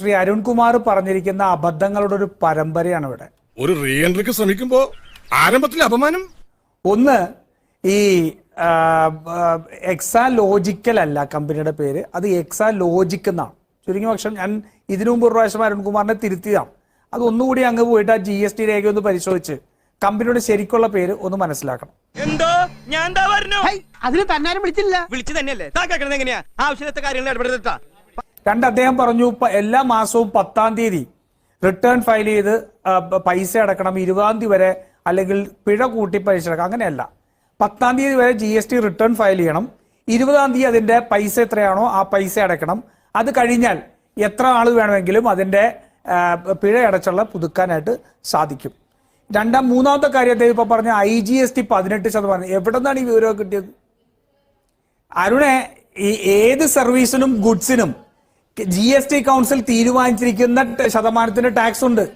ശ്രീ അരുൺകുമാർ പറഞ്ഞിരിക്കുന്ന അബദ്ധങ്ങളുടെ ഒരു പരമ്പരയാണ് ഇവിടെ ഒരു റീഎൻട്രിക്ക് ശ്രമിക്കുമ്പോ ആരംഭത്തിൽ അപമാനം? ഒന്ന് ഈ എക്സാ ലോജിക്കൽ അല്ല കമ്പനിയുടെ പേര്. അത് എക്സാ ലോജിക് എന്നാണ്. ചുരുങ്ങിയ പക്ഷം ഞാൻ ഇതിനു മുമ്പ് ഒരു പ്രാവശ്യം അരുൺകുമാറിനെ തിരുത്തിയതാണ്. അത് ഒന്നുകൂടി അങ്ങ് പോയിട്ട് ആ ജി എസ് ടി രേഖ ഒന്ന് പരിശോധിച്ച് കമ്പനിയുടെ ശരിക്കുള്ള പേര് ഒന്ന് മനസ്സിലാക്കണം. എന്തോ? ഞാൻ എന്താ പറഞ്ഞു? അതിന് തന്നാരും വിളിച്ചില്ല. വിളിച്ചു തന്നെയല്ലേ? താ കേൾക്കണത് എങ്ങനെയാ? ആവശ്യത്തെ കാര്യങ്ങൾ ഇടപെടുത്താ രണ്ട് അദ്ദേഹം പറഞ്ഞു എല്ലാ മാസവും പത്താം തീയതി റിട്ടേൺ ഫയൽ ചെയ്ത് പൈസ അടക്കണം. ഇരുപതാം തീയതി വരെ അല്ലെങ്കിൽ പിഴ കൂട്ടി പൈസ അടക്കണം. അങ്ങനെയല്ല. പത്താം തീയതി വരെ G S T return file ചെയ്യണം. ഇരുപതാം തീയതി അതിന്റെ പൈസ എത്രയാണോ ആ പൈസ അടക്കണം. അത് കഴിഞ്ഞാൽ എത്ര ആൾ വേണമെങ്കിലും അതിന്റെ പിഴ അടച്ചുള്ള പുതുക്കാനായിട്ട് സാധിക്കും. രണ്ടാം മൂന്നാമത്തെ കാര്യം അദ്ദേഹം ഇപ്പൊ പറഞ്ഞ ഐ ജി എസ് ടി പതിനെട്ട് ശതമാനം. എവിടെ നിന്നാണ് ഈ വിവരം കിട്ടിയത്? അരുണെ ഈ ഏത് സർവീസിനും ഗുഡ്സിനും ജി എസ് ടി കൗൺസിൽ തീരുമാനിച്ചിരിക്കുന്ന ശതമാനത്തിന്റെ ടാക്സ് ഉണ്ട്.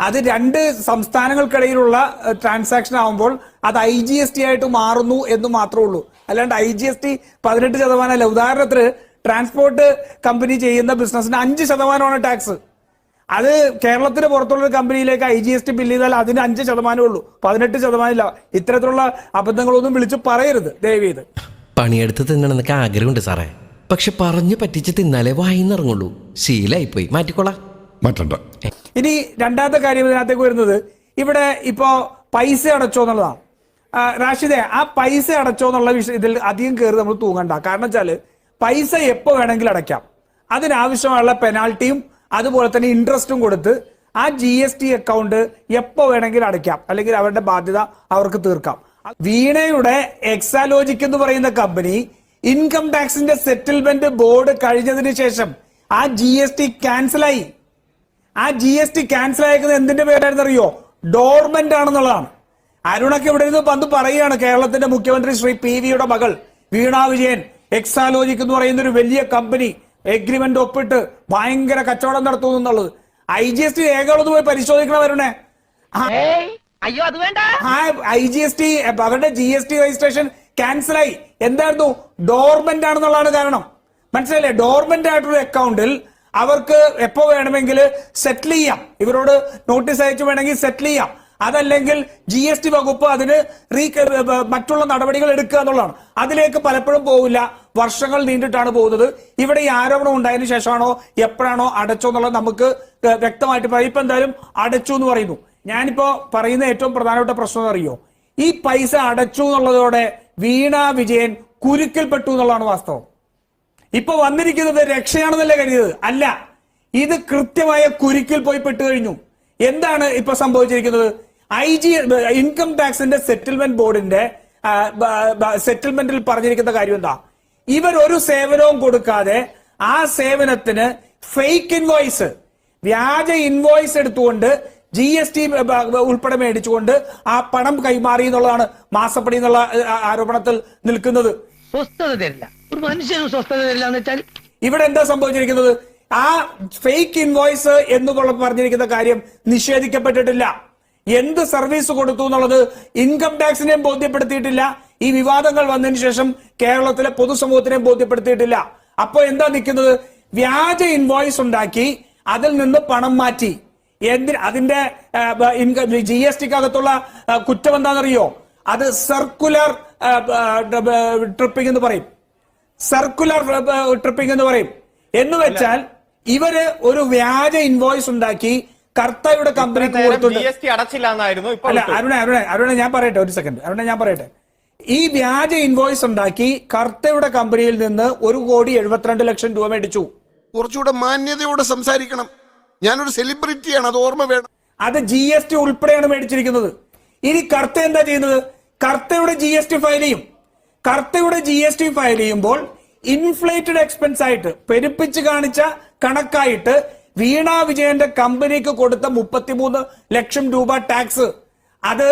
അത് രണ്ട് സംസ്ഥാനങ്ങൾക്കിടയിലുള്ള ട്രാൻസാക്ഷൻ ആവുമ്പോൾ അത് ഐ ജി എസ് ടി ആയിട്ട് മാറുന്നു എന്ന് മാത്രമേ ഉള്ളൂ. അല്ലാണ്ട് ഐ ജി എസ് ടി പതിനെട്ട് ശതമാനമല്ല. ഉദാഹരണത്തിന് ട്രാൻസ്പോർട്ട് കമ്പനി ചെയ്യുന്ന ബിസിനസ്സിന് അഞ്ച് ശതമാനമാണ് ടാക്സ് അത് കേരളത്തിന് പുറത്തുള്ള കമ്പനിയിലേക്ക് I G S T bill ചെയ്താൽ അതിന് അഞ്ച് ശതമാനമേ ഉള്ളൂ. പതിനെട്ട് ശതമാനമില്ല. ഇത്തരത്തിലുള്ള അബദ്ധങ്ങളൊന്നും വിളിച്ച് പറയരുത്. ദയവേത് പണിയെടുത്ത് തിന്നണമെന്നൊക്കെ ആഗ്രഹമുണ്ട് സാറേ. പക്ഷെ പറഞ്ഞു പറ്റിച്ച് തിന്നാലേ വായിന്നിറങ്ങുള്ളൂ ശീലായിപ്പോയി. മാറ്റിക്കോളാം. മാറ്റണ്ട. ഇനി രണ്ടാമത്തെ കാര്യം ഇതിനകത്തേക്ക് വരുന്നത്. ഇവിടെ ഇപ്പോ പൈസ അടച്ചോ എന്നുള്ളതാണ് റാഷിദെ ആ പൈസ അടച്ചോ എന്നുള്ള വിഷയം ഇതിൽ അധികം കയറി നമ്മൾ തൂങ്ങണ്ട. കാരണം വെച്ചാൽ പൈസ എപ്പോ വേണമെങ്കിലും അടയ്ക്കാം. അതിനാവശ്യമായുള്ള പെനാൾട്ടിയും അതുപോലെ തന്നെ ഇൻട്രസ്റ്റും കൊടുത്ത് ആ ജി എസ് ടി അക്കൗണ്ട് എപ്പോ വേണമെങ്കിലും അടയ്ക്കാം. അല്ലെങ്കിൽ അവരുടെ ബാധ്യത അവർക്ക് തീർക്കാം. വീണയുടെ എക്സാലോജിക് എന്ന് പറയുന്ന കമ്പനി ഇൻകം ടാക്സിന്റെ സെറ്റിൽമെന്റ് ബോർഡ് കഴിഞ്ഞതിന് ശേഷം ആ ജി എസ് ടി ക്യാൻസലായി ആ ജി എസ് ടി ക്യാൻസൽ ആയിരിക്കുന്നത് എന്തിന്റെ പേരായിരുന്നു അറിയോ ഡോർമെന്റ് ആണെന്നുള്ളതാണ്. അരുണൊക്കെ ഇവിടെ നിന്ന് പന്ത് പറയുകയാണ് കേരളത്തിന്റെ മുഖ്യമന്ത്രി ശ്രീ പി വിയുടെ മകൾ വീണ വിജയൻ. എക്സാലോജിക് എന്ന് പറയുന്ന ഒരു വലിയ കമ്പനി എഗ്രിമെന്റ് ഒപ്പിട്ട് ഭയങ്കര കച്ചവടം നടത്തുന്നു എന്നുള്ളത്. ഐ ജി എസ് ടി രേഖകളൊന്ന് പോയി പരിശോധിക്കണം വരുണേ അയ്യോ അത് വേണ്ട. ആ ഐ ജി എസ് ടി അവരുടെ ജി എസ് ടി രജിസ്ട്രേഷൻ ക്യാൻസലായി എന്തായിരുന്നു? ഡോർമെന്റ് ആണെന്നുള്ളതാണ് കാരണം. മനസ്സിലായില്ലേ? ഡോർമെന്റ് ആയിട്ടുള്ള അക്കൗണ്ടിൽ അവർക്ക് എപ്പോ വേണമെങ്കിൽ സെറ്റിൽ ചെയ്യാം. ഇവരോട് നോട്ടീസ് അയച്ചു വേണമെങ്കിൽ സെറ്റിൽ ചെയ്യാം. അതല്ലെങ്കിൽ ജി എസ് ടി വകുപ്പ് അതിന് റീ മറ്റുള്ള നടപടികൾ എടുക്കുക എന്നുള്ളതാണ്. അതിലേക്ക് പലപ്പോഴും പോവില്ല. വർഷങ്ങൾ നീണ്ടിട്ടാണ് പോകുന്നത്. ഇവിടെ ഈ ആരോപണം ഉണ്ടായതിനു ശേഷമാണോ എപ്പോഴാണോ അടച്ചോ എന്നുള്ളത് നമുക്ക് വ്യക്തമായിട്ട് പറയും. ഇപ്പൊ എന്തായാലും അടച്ചു എന്ന് പറയുന്നു. ഞാനിപ്പോ പറയുന്ന ഏറ്റവും പ്രധാനപ്പെട്ട പ്രശ്നം അറിയോ? ഈ പൈസ അടച്ചു എന്നുള്ളതോടെ വീണ വിജയൻ കുരുക്കിൽപ്പെട്ടു എന്നുള്ളതാണ് വാസ്തവം. ഇപ്പൊ വന്നിരിക്കുന്നത് രക്ഷയാണെന്നല്ലേ കരുതിയത്? അല്ല. ഇത് കൃത്യമായ കുരുക്കിൽ പോയി പെട്ടു കഴിഞ്ഞു. എന്താണ് ഇപ്പൊ സംഭവിച്ചിരിക്കുന്നത്? ഐ ജി ഇൻകം ടാക്സിന്റെ സെറ്റിൽമെന്റ് ബോർഡിന്റെ സെറ്റിൽമെന്റിൽ പറഞ്ഞിരിക്കുന്ന കാര്യം എന്താ? ഇവർ ഒരു സേവനവും കൊടുക്കാതെ ആ സേവനത്തിന് ഫേക്ക് ഇൻവോയ്സ് വ്യാജ ഇൻവോയ്സ് എടുത്തുകൊണ്ട് ജി എസ് ടി ഉൾപ്പെടെ മേടിച്ചുകൊണ്ട് ആ പണം കൈമാറി എന്നുള്ളതാണ് മാസപ്പടി എന്നുള്ള ആരോപണത്തിൽ നിൽക്കുന്നത്. സ്വസ്ഥത തരില്ല. ഒരു മനുഷ്യനും സ്വസ്ഥത തരില്ല എന്ന് വെച്ചാൽ ഇവിടെ എന്താ സംഭവിച്ചിരിക്കുന്നത്? ആ ഫേക്ക് ഇൻവോയ്സ് എന്ന് പറഞ്ഞിരിക്കുന്ന കാര്യം നിഷേധിക്കപ്പെട്ടിട്ടില്ല. എന്ത് സർവീസ് കൊടുത്തു എന്നുള്ളത് ഇൻകം ടാക്സിനെയും ബോധ്യപ്പെടുത്തിയിട്ടില്ല. ഈ വിവാദങ്ങൾ വന്നതിന് ശേഷം കേരളത്തിലെ പൊതുസമൂഹത്തിനെയും ബോധ്യപ്പെടുത്തിയിട്ടില്ല. അപ്പോൾ എന്താ നിൽക്കുന്നത്? വ്യാജ ഇൻവോയ്സ് ഉണ്ടാക്കി അതിൽ നിന്ന് പണം മാറ്റി. എന്തിന് അതിന്റെ ജി എസ് ടിക്ക് അകത്തുള്ള കുറ്റം എന്താണെന്നറിയോ? അത് സർക്കുലർ ട്രിപ്പിംഗ് എന്ന് പറയും. സർക്കുലർ ട്രിപ്പിംഗ് എന്ന് പറയും. എന്ന് വെച്ചാൽ ഇവർ ഒരു വ്യാജ ഇൻവോയ്സ് ഉണ്ടാക്കി കർത്തയുടെ കമ്പനിക്ക് കൊടുത്തിട്ടുണ്ട് അല്ല അരുണ അരുണ അരുണ ഞാൻ പറയട്ടെ ഒരു സെക്കൻഡ് അരുണ ഞാൻ പറയട്ടെ. ഈ വ്യാജ ഇൻവോയ്സ് ഉണ്ടാക്കി കർത്തയുടെ കമ്പനിയിൽ നിന്ന് ഒരു കോടി എഴുപത്തിരണ്ട് ലക്ഷം രൂപ മേടിച്ചു. കുറച്ചുകൂടെ മാന്യതയോടെ സംസാരിക്കണം. ഞാനൊരു സെലിബ്രിറ്റിയാണ് അത് ഓർമ്മ വേണം. അത് ജി എസ് ടി ഉൾപ്പെടെയാണ് മേടിച്ചിരിക്കുന്നത്. ഇനി കർത്ത എന്താ ചെയ്യുന്നത്? കർത്തയുടെ ജി എസ് ടി ഫയൽ ചെയ്യും. കർത്തയുടെ ജി എസ് ടി ഫയൽ ചെയ്യുമ്പോൾ ഇൻഫ്ലേറ്റഡ് എക്സ്പെൻസ് ആയിട്ട് പെരുപ്പിച്ച് കാണിച്ച കണക്കായിട്ട് വീണ വിജയന്റെ കമ്പനിക്ക് കൊടുത്ത മുപ്പത്തിമൂന്ന് ലക്ഷം രൂപ ടാക്സ് അത്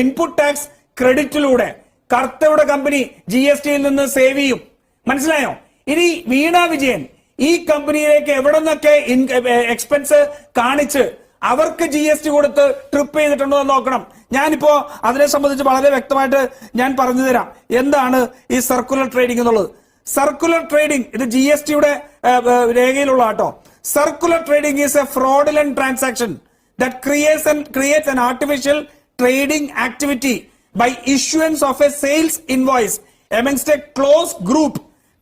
ഇൻപുട്ട് ടാക്സ് ക്രെഡിറ്റിലൂടെ കർത്തയുടെ കമ്പനി ജി എസ് ടിയിൽ നിന്ന് സേവ് ചെയ്യും. മനസ്സിലായോ? ഇനി വീണ വിജയൻ ഈ കമ്പനിയിലേക്ക് എവിടെ നിന്നൊക്കെ എക്സ്പെൻസ് കാണിച്ച് അവർക്ക് ജി എസ് ടി കൊടുത്ത് ട്രിപ്പ് ചെയ്തിട്ടുണ്ടോ എന്ന് നോക്കണം. ഞാനിപ്പോ അതിനെ സംബന്ധിച്ച് വളരെ വ്യക്തമായിട്ട് ഞാൻ പറഞ്ഞു തരാം. എന്താണ് ഈ സർക്കുലർ ട്രേഡിംഗ് എന്നുള്ളത്? സർക്കുലർ ട്രേഡിംഗ് ഇത് ജി എസ് ടിയുടെ രേഖയിലുള്ള കേട്ടോ circular trading is a fraudulent transaction that creates and creates an artificial trading activity by issuance of a sales invoice amongst a close group.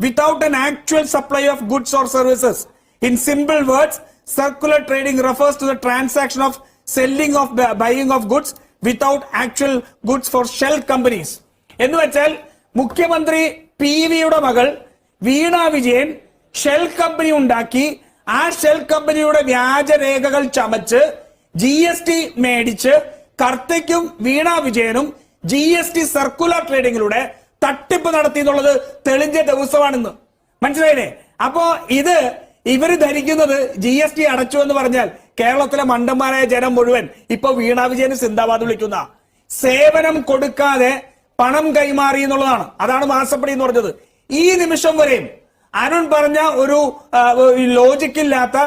Without an actual supply of goods or services. In simple words, circular trading refers to the transaction of selling of buying of goods without actual goods for shell companies. എന്ന് വെച്ചാൽ മുഖ്യമന്ത്രി P വിയുടെ മകൾ Veena Vijayan shell company ഉണ്ടാക്കി ആ shell കമ്പനിയുടെ വ്യാജരേഖകൾ ചമച്ച് ജി എസ് ടി മേടിച്ച് കർത്തയ്ക്കും വീണ വിജയനും ജി എസ് ടി സർക്കുലർ ട്രേഡിങ്ങിലൂടെ തട്ടിപ്പ് നടത്തി എന്നുള്ളത് തെളിഞ്ഞ ദിവസമാണെന്ന്. മനസ്സിലായില്ലേ? അപ്പോ ഇത് ഇവർ ധരിക്കുന്നത് ജി എസ് ടി അടച്ചു എന്ന് പറഞ്ഞാൽ കേരളത്തിലെ മണ്ടന്മാരായ ജനം മുഴുവൻ ഇപ്പൊ വീണ വിജയന് സിന്ദാബാദ് വിളിക്കുന്ന സേവനം കൊടുക്കാതെ പണം കൈമാറി എന്നുള്ളതാണ്. അതാണ് മാസപ്പടി എന്ന് പറഞ്ഞത്. ഈ നിമിഷം വരെയും അരുൺ പറഞ്ഞ ഒരു ലോജിക്കില്ലാത്ത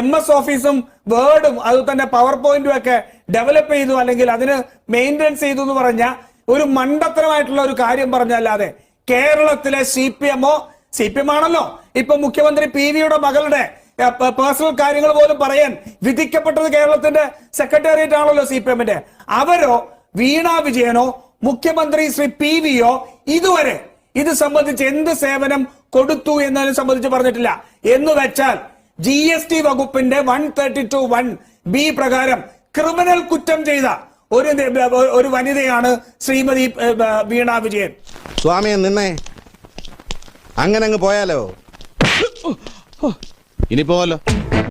എം എസ് ഓഫീസും വേർഡും അതുപോലെ തന്നെ പവർ പോയിന്റും ഒക്കെ ഡെവലപ്പ് ചെയ്തു അല്ലെങ്കിൽ അതിന് മെയിന്റെനൻസ് ചെയ്തു എന്ന് പറഞ്ഞ ഒരു മണ്ടത്തരമായിട്ടുള്ള ഒരു കാര്യം പറഞ്ഞല്ലാതെ കേരളത്തിലെ സി പി എമ്മോ സി പി എം ആണല്ലോ. ഇപ്പൊ മുഖ്യമന്ത്രി പി വിയുടെ മകളുടെ പേഴ്സണൽ കാര്യങ്ങൾ പോലും പറയാൻ വിധിക്കപ്പെട്ടത് കേരളത്തിന്റെ സെക്രട്ടേറിയറ്റ് ആണല്ലോ സി പി എമ്മിന്റെ. അവരോ വീണ വിജയനോ മുഖ്യമന്ത്രി ശ്രീ പി വിയോ ഇതുവരെ ഇത് സംബന്ധിച്ച് എന്ത് സേവനം കൊടുത്തു എന്നതിനെ സംബന്ധിച്ച് പറഞ്ഞിട്ടില്ല. എന്ന് വെച്ചാൽ ജി എസ് ടി വകുപ്പിന്റെ one thirty two one B പ്രകാരം ക്രിമിനൽ കുറ്റം ചെയ്ത ഒരു ഒരു വനിതയാണ് ശ്രീമതി വീണ വിജയൻ. സ്വാമിയെ നിന്നേ. അങ്ങനെ അങ്ങ് പോയാലോ? ഇനി പോവല്ലോ.